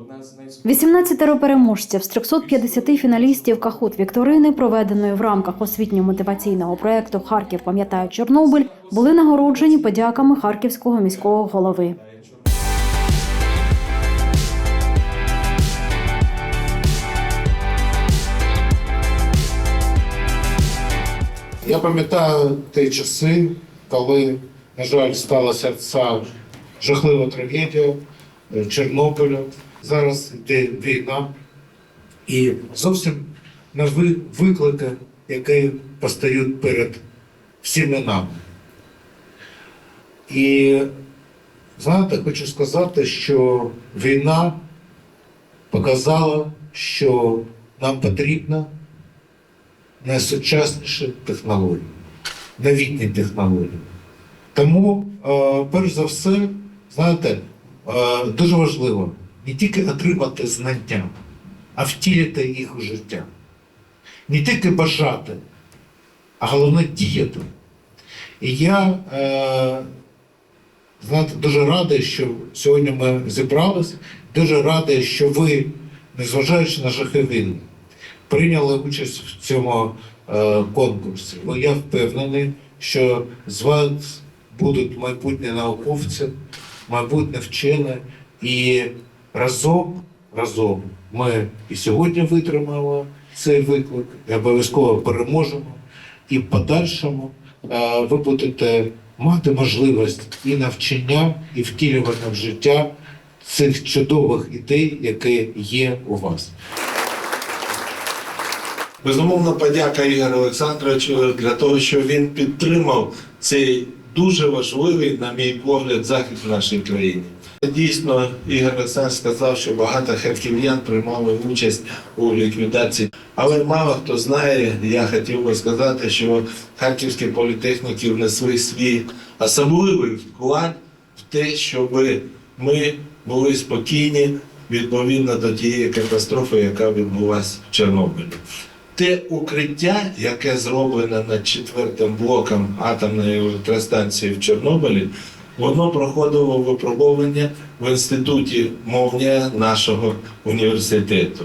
одна з найскладніших. 18 переможців з 350 фіналістів Кахут Вікторини, проведеної в рамках освітньо-мотиваційного проекту Харків пам'ятає Чорнобиль, були нагороджені подяками харківського міського голови. Я пам'ятаю ті часи, коли, на жаль, сталася ця жахлива трагедія е, Чорнобиля. Зараз йде війна і зовсім нові виклики, які постають перед всіми нами. І знаєте, хочу сказати, що війна показала, що нам потрібно найсучасніші технології, новітні технології. Тому, е, перш за все, знаєте, е, дуже важливо не тільки отримати знання, а втілити їх у життя. Не тільки бажати, а головне діяти. І я, е, знаєте, дуже радий, що сьогодні ми зібралися, дуже радий, що ви, незважаючи на жахи війни, прийняли участь в цьому е, конкурсі. Бо я впевнений, що з вас будуть майбутні науковці, майбутні вчені, і разом, разом ми і сьогодні витримаємо цей виклик, і обов'язково переможемо. І в подальшому е, ви будете мати можливість і навчання, і втілювання в життя цих чудових ідей, які є у вас. Безумовно, подяка Ігорю Олександровичу для того, що він підтримав цей дуже важливий, на мій погляд, захід в нашій країні. Дійсно, Ігор Олександрович сказав, що багато харків'ян приймали участь у ліквідації. Але мало хто знає, я хотів би сказати, що харківські політехніки внесли свій особливий вклад в те, щоб ми були спокійні відповідно до тієї катастрофи, яка відбулася в Чорнобилі. Те укриття, яке зроблене над четвертим блоком атомної електростанції в Чорнобилі, воно проходило випробування в інституті мовня нашого університету.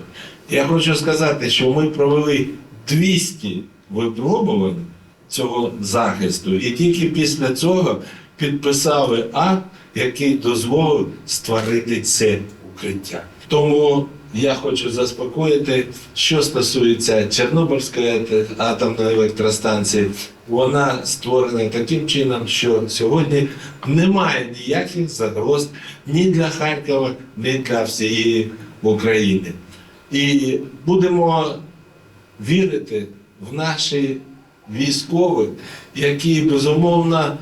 Я хочу сказати, що ми провели 200 випробувань цього захисту, і тільки після цього підписали акт, який дозволив створити це укриття. Тому я хочу заспокоїти, що стосується Чорнобильської атомної електростанції, вона створена таким чином, що сьогодні немає ніяких загроз ні для Харкова, ні для всієї України. І будемо вірити в наші військових, які безумовно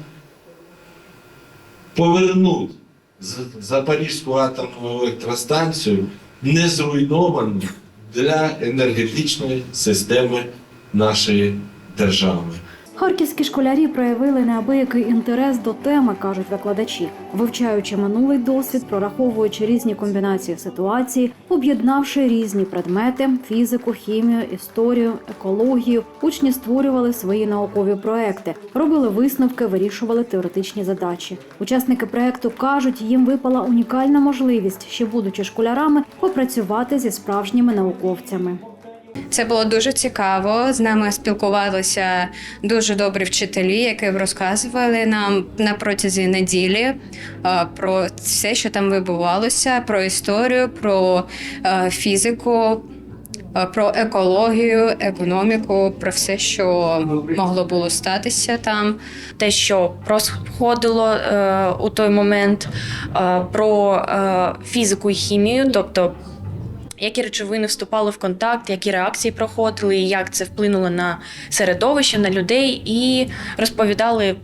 повернуть Запорізьку атомну електростанцію не зруйновані для енергетичної системи нашої держави. Харківські школярі проявили неабиякий інтерес до теми, кажуть викладачі, вивчаючи минулий досвід, прораховуючи різні комбінації ситуації, об'єднавши різні предмети фізику, хімію, історію, екологію. Учні створювали свої наукові проекти, робили висновки, вирішували теоретичні задачі. Учасники проекту кажуть, їм випала унікальна можливість, ще будучи школярами, попрацювати зі справжніми науковцями. Це було дуже цікаво. З нами спілкувалися дуже добрі вчителі, які розказували нам на протязі неділі е, про все, що там відбувалося, про історію, про е, фізику. е, Про екологію, економіку, про все, що могло було статися там. те, що проходило е, у той момент, про фізику і хімію, тобто які речовини вступали в контакт, які реакції проходили, і як це вплинуло на середовище, на людей, і розповідали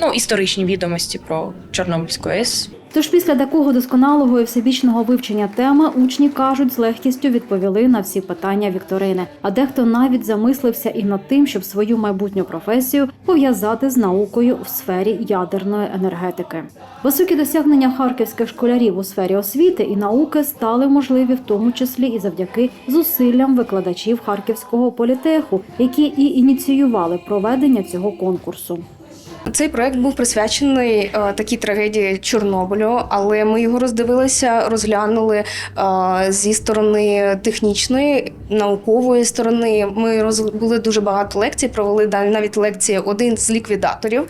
ну, історичні відомості про Чорнобильську АЕС. Тож після такого досконалого і всебічного вивчення теми учні кажуть, з легкістю відповіли на всі питання вікторини. А дехто навіть замислився і над тим, щоб свою майбутню професію пов'язати з наукою в сфері ядерної енергетики. Високі досягнення харківських школярів у сфері освіти і науки стали можливі в тому числі і завдяки зусиллям викладачів харківського політеху, які і ініціювали проведення цього конкурсу. Цей проект був присвячений е, такій трагедії Чорнобилю, але ми його роздивилися, розглянули е, зі сторони технічної, наукової сторони. Ми роз... були дуже багато лекцій, провели навіть лекції один з ліквідаторів.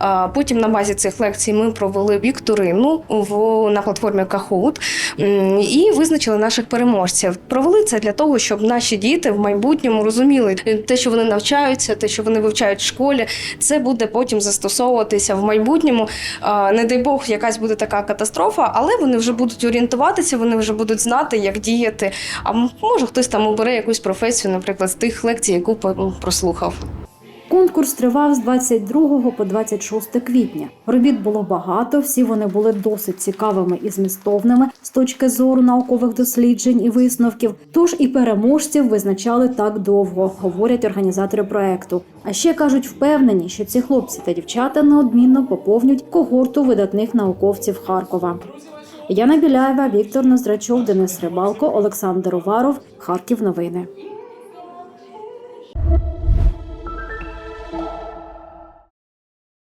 Е, потім на базі цих лекцій ми провели вікторину в на платформі Kahoot і визначили наших переможців. Провели це для того, щоб наші діти в майбутньому розуміли те, що вони навчаються, те, що вони вивчають в школі, це буде потім застосовуватися в майбутньому. Не дай Бог, якась буде така катастрофа, але вони вже будуть орієнтуватися, вони вже будуть знати, як діяти. А може хтось там обере якусь професію, наприклад, з тих лекцій, яку прослухав. Конкурс тривав з 22 по 26 квітня. Робіт було багато, всі вони були досить цікавими і змістовними з точки зору наукових досліджень і висновків. Тож і переможців визначали так довго, говорять організатори проекту. А ще кажуть, впевнені, що ці хлопці та дівчата неодмінно поповнють когорту видатних науковців Харкова. Яна Біляєва, Віктор Ноздрачов, Денис Рибалко, Олександр Уваров, Харків. Новини.